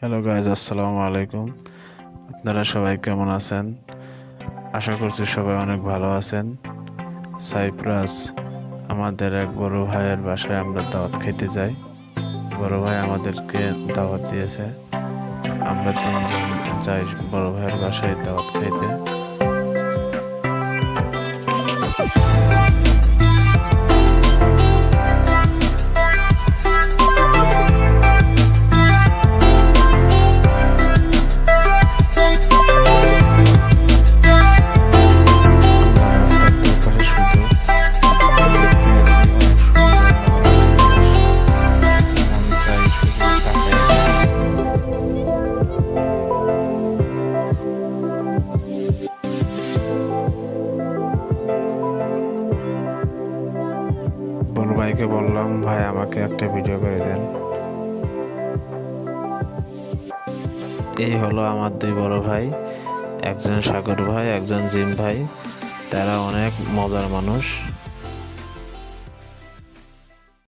Hello guys আসসালামু আলাইকুম আপনারা সবাই কেমন আছেন? আশা করছি সবাই অনেক ভালো আছেন। সাইপ্রাস আমাদের এক বড় ভাইয়ের বাসায় আমরা দাওয়াত খেতে যাই। বড় ভাই আমাদেরকে দাওয়াত দিয়েছে। আমরা তিনজন যাই বড় ভাইয়ের বাসায় দাওয়াত খাইতে। ভাইকে বললাম, ভাই, আমাকে একটা ভিডিও করে দেন। এই হলো আমার দুই বড় ভাই, একজন সাগর ভাই, একজন জিম ভাই। তারা অনেক মজার মানুষ।